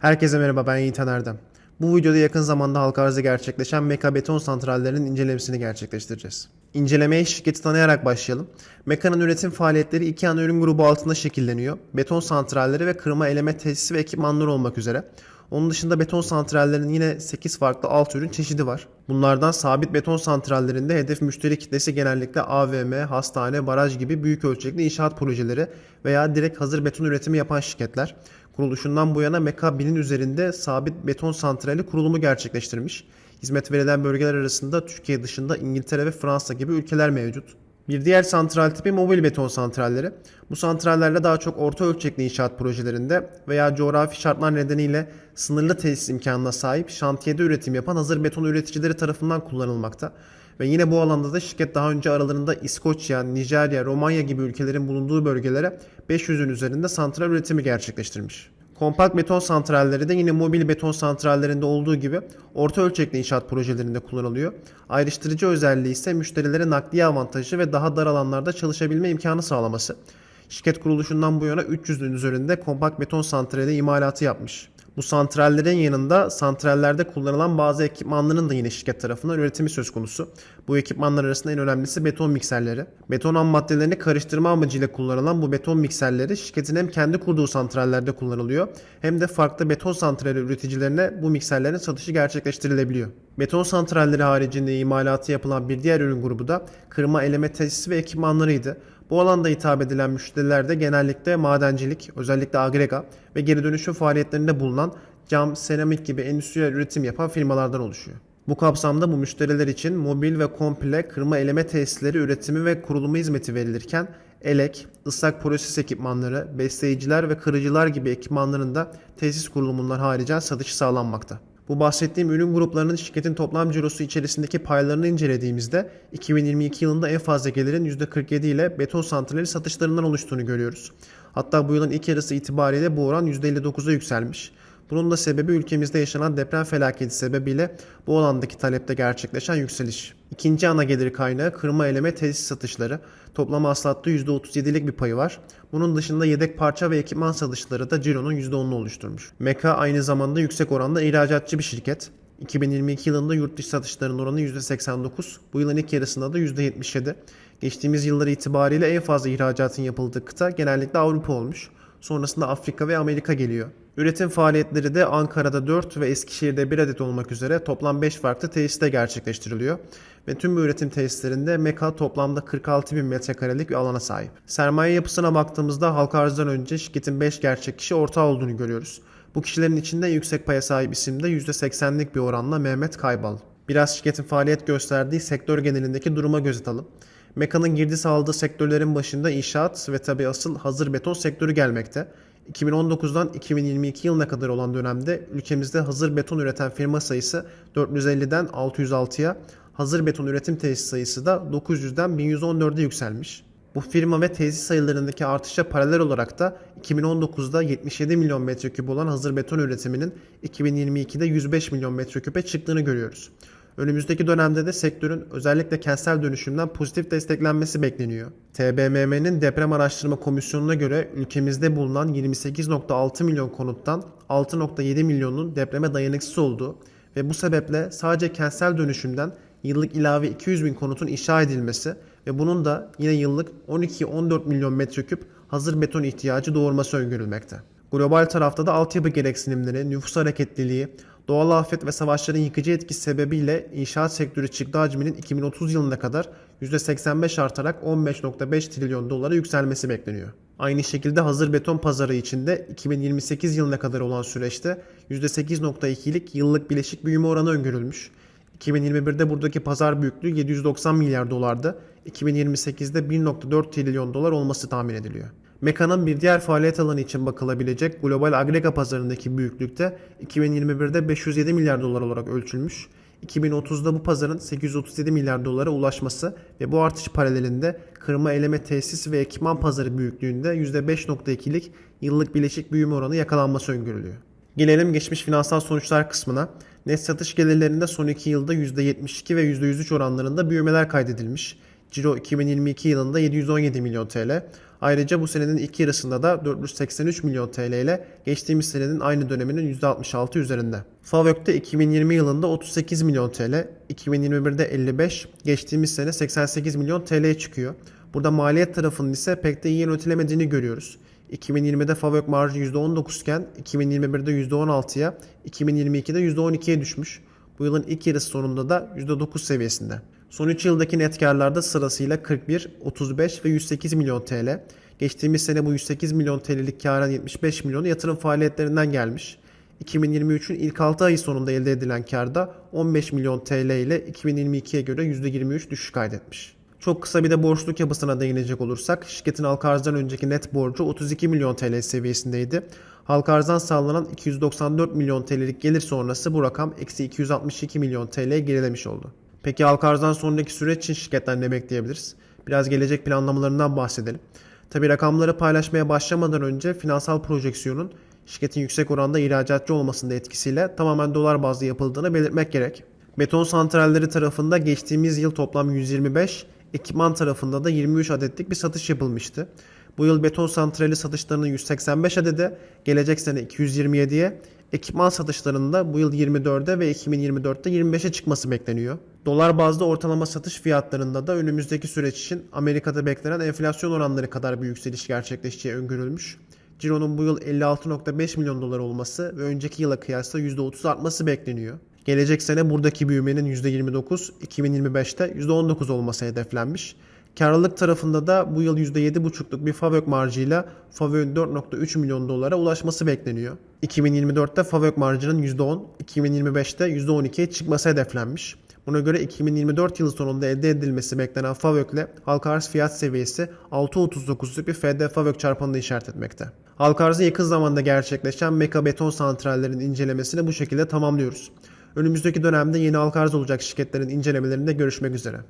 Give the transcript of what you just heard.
Herkese merhaba ben Yiğit Erdem. Bu videoda yakın zamanda halka arzda gerçekleşen Meka beton santrallerinin incelemesini gerçekleştireceğiz. İncelemeye şirketi tanıyarak başlayalım. Meka'nın üretim faaliyetleri iki ana ürün grubu altında şekilleniyor. Beton santralleri ve kırma eleme tesisi ve ekipmanları olmak üzere. Onun dışında beton santrallerinin yine 8 farklı alt ürün çeşidi var. Bunlardan sabit beton santrallerinde hedef müşteri kitlesi genellikle AVM, hastane, baraj gibi büyük ölçekli inşaat projeleri veya direkt hazır beton üretimi yapan şirketler. Kuruluşundan bu yana Meka 1000'in üzerinde sabit beton santrali kurulumu gerçekleştirmiş. Hizmet verilen bölgeler arasında Türkiye dışında İngiltere ve Fransa gibi ülkeler mevcut. Bir diğer santral tipi mobil beton santralleri. Bu santrallerde daha çok orta ölçekli inşaat projelerinde veya coğrafi şartlar nedeniyle sınırlı tesis imkanına sahip şantiyede üretim yapan hazır beton üreticileri tarafından kullanılmakta. Ve yine bu alanda da şirket daha önce aralarında İskoçya, Nijerya, Romanya gibi ülkelerin bulunduğu bölgelere 500'ün üzerinde santral üretimi gerçekleştirmiş. Kompakt beton santralleri de yine mobil beton santrallerinde olduğu gibi orta ölçekli inşaat projelerinde kullanılıyor. Ayrıştırıcı özelliği ise müşterilere nakliye avantajı ve daha dar alanlarda çalışabilme imkanı sağlaması. Şirket kuruluşundan bu yana 300'ün üzerinde kompakt beton santrali imalatı yapmış. Bu santrallerin yanında santrallerde kullanılan bazı ekipmanların da yine şirket tarafından üretimi söz konusu. Bu ekipmanlar arasında en önemlisi beton mikserleri. Beton ham maddelerini karıştırma amacıyla kullanılan bu beton mikserleri şirketin hem kendi kurduğu santrallerde kullanılıyor hem de farklı beton santrali üreticilerine bu mikserlerin satışı gerçekleştirilebiliyor. Beton santralleri haricinde imalatı yapılan bir diğer ürün grubu da kırma eleme tesisi ve ekipmanlarıydı. Bu alanda hitap edilen müşteriler de genellikle madencilik, özellikle agrega ve geri dönüşüm faaliyetlerinde bulunan cam, seramik gibi endüstriyel üretim yapan firmalardan oluşuyor. Bu kapsamda bu müşteriler için mobil ve komple kırma eleme tesisleri üretimi ve kurulumu hizmeti verilirken elek, ıslak proses ekipmanları, besleyiciler ve kırıcılar gibi ekipmanların da tesis kurulumundan haricen satışı sağlanmakta. Bu bahsettiğim ürün gruplarının şirketin toplam cirosu içerisindeki paylarını incelediğimizde 2022 yılında en fazla gelirin %47 ile beton santrali satışlarından oluştuğunu görüyoruz. Hatta bu yılın ilk yarısı itibariyle bu oran %59'a yükselmiş. Bunun da sebebi ülkemizde yaşanan deprem felaketi sebebiyle bu alandaki talepte gerçekleşen yükseliş. İkinci ana gelir kaynağı kırma eleme tesis satışları. Toplam haslatta %37'lik bir payı var. Bunun dışında yedek parça ve ekipman satışları da cironun %10'unu oluşturmuş. Meka aynı zamanda yüksek oranda ihracatçı bir şirket. 2022 yılında yurt dışı satışların oranı %89, bu yılın ilk yarısında da %77. Geçtiğimiz yıllar itibariyle en fazla ihracatın yapıldığı kıta genellikle Avrupa olmuş. Sonrasında Afrika ve Amerika geliyor. Üretim faaliyetleri de Ankara'da 4 ve Eskişehir'de 1 adet olmak üzere toplam 5 farklı tesiste gerçekleştiriliyor. Ve tüm bu üretim tesislerinde Meka toplamda 46 bin metrekarelik bir alana sahip. Sermaye yapısına baktığımızda halka arzdan önce şirketin 5 gerçek kişi ortağı olduğunu görüyoruz. Bu kişilerin içinde yüksek paya sahip isim de %80'lik bir oranla Mehmet Kaybal. Biraz şirketin faaliyet gösterdiği sektör genelindeki duruma göz atalım. Meka'nın girdi sağladığı sektörlerin başında inşaat ve tabi asıl hazır beton sektörü gelmekte. 2019'dan 2022 yılına kadar olan dönemde ülkemizde hazır beton üreten firma sayısı 450'den 606'ya, hazır beton üretim tesis sayısı da 900'den 1114'e yükselmiş. Bu firma ve tesis sayılarındaki artışa paralel olarak da 2019'da 77 milyon metreküp olan hazır beton üretiminin 2022'de 105 milyon metreküpe çıktığını görüyoruz. Önümüzdeki dönemde de sektörün özellikle kentsel dönüşümden pozitif desteklenmesi bekleniyor. TBMM'nin deprem araştırma komisyonuna göre ülkemizde bulunan 28.6 milyon konuttan 6.7 milyonun depreme dayanıksız olduğu ve bu sebeple sadece kentsel dönüşümden yıllık ilave 200 bin konutun inşa edilmesi ve bunun da yine yıllık 12-14 milyon metreküp hazır beton ihtiyacı doğurması öngörülmekte. Global tarafta da altyapı gereksinimleri, nüfus hareketliliği, doğal afet ve savaşların yıkıcı etkisi sebebiyle inşaat sektörü çıktı hacminin 2030 yılına kadar %85 artarak 15.5 trilyon dolara yükselmesi bekleniyor. Aynı şekilde hazır beton pazarı içinde 2028 yılına kadar olan süreçte %8.2'lik yıllık bileşik büyüme oranı öngörülmüş. 2021'de buradaki pazar büyüklüğü 790 milyar dolardı. 2028'de 1.4 trilyon dolar olması tahmin ediliyor. Meka'nın bir diğer faaliyet alanı için bakılabilecek global agrega pazarındaki büyüklükte 2021'de 507 milyar dolar olarak ölçülmüş. 2030'da bu pazarın 837 milyar dolara ulaşması ve bu artış paralelinde kırma eleme tesis ve ekipman pazarı büyüklüğünde %5.2'lik yıllık bileşik büyüme oranı yakalanması öngörülüyor. Gelelim geçmiş finansal sonuçlar kısmına. Net satış gelirlerinde son 2 yılda %72 ve %103 oranlarında büyümeler kaydedilmiş. Ciro 2022 yılında 717 milyon TL. Ayrıca bu senenin ilk yarısında da 483 milyon TL ile geçtiğimiz senenin aynı döneminin %66 üzerinde. Favök'te 2020 yılında 38 milyon TL, 2021'de 55, geçtiğimiz sene 88 milyon TL'ye çıkıyor. Burada maliyet tarafının ise pek de iyi yönetilemediğini görüyoruz. 2020'de Favök marjı %19 iken 2021'de %16'ya, 2022'de %12'ye düşmüş. Bu yılın ilk yarısı sonunda da %9 seviyesinde. Son 3 yıldaki net karlarda sırasıyla 41, 35 ve 108 milyon TL. Geçtiğimiz sene bu 108 milyon TL'lik karın 75 milyonu yatırım faaliyetlerinden gelmiş. 2023'ün ilk 6 ayı sonunda elde edilen karda 15 milyon TL ile 2022'ye göre %23 düşüş kaydetmiş. Çok kısa bir de borçluk yapısına değinecek olursak, şirketin halka arzdan önceki net borcu 32 milyon TL seviyesindeydi. Halka arzdan sağlanan 294 milyon TL'lik gelir sonrası bu rakam eksi 262 milyon TL'ye gerilemiş oldu. Peki halka arzdan sonraki süreç için şirketten ne bekleyebiliriz? Biraz gelecek planlamalarından bahsedelim. Tabi rakamları paylaşmaya başlamadan önce finansal projeksiyonun şirketin yüksek oranda ihracatçı olmasında etkisiyle tamamen dolar bazlı yapıldığını belirtmek gerek. Beton santralleri tarafında geçtiğimiz yıl toplam 125, ekipman tarafında da 23 adetlik bir satış yapılmıştı. Bu yıl beton santrali satışlarının 185 adede, gelecek sene 227'ye, ekipman satışlarında bu yıl 24'e ve 2024'te 25'e çıkması bekleniyor. Dolar bazlı ortalama satış fiyatlarında da önümüzdeki süreç için Amerika'da beklenen enflasyon oranları kadar bir yükseliş gerçekleşeceği öngörülmüş. Ciro'nun bu yıl 56.5 milyon dolar olması ve önceki yıla kıyasla %30 artması bekleniyor. Gelecek sene buradaki büyümenin %29, 2025'te %19 olması hedeflenmiş. Karlılık tarafında da bu yıl %7,5'luk bir Favök marjıyla Favök'ün 4.3 milyon dolara ulaşması bekleniyor. 2024'te Favök marjının %10, 2025'te %12'ye çıkması hedeflenmiş. Buna göre 2024 yılı sonunda elde edilmesi beklenen Favök'le halka arz fiyat seviyesi 6.39'luk bir FD Favök çarpanını işaret etmekte. Halka arzı yakın zamanda gerçekleşen meka beton santrallerin incelemesini bu şekilde tamamlıyoruz. Önümüzdeki dönemde yeni halka arz olacak şirketlerin incelemelerinde görüşmek üzere.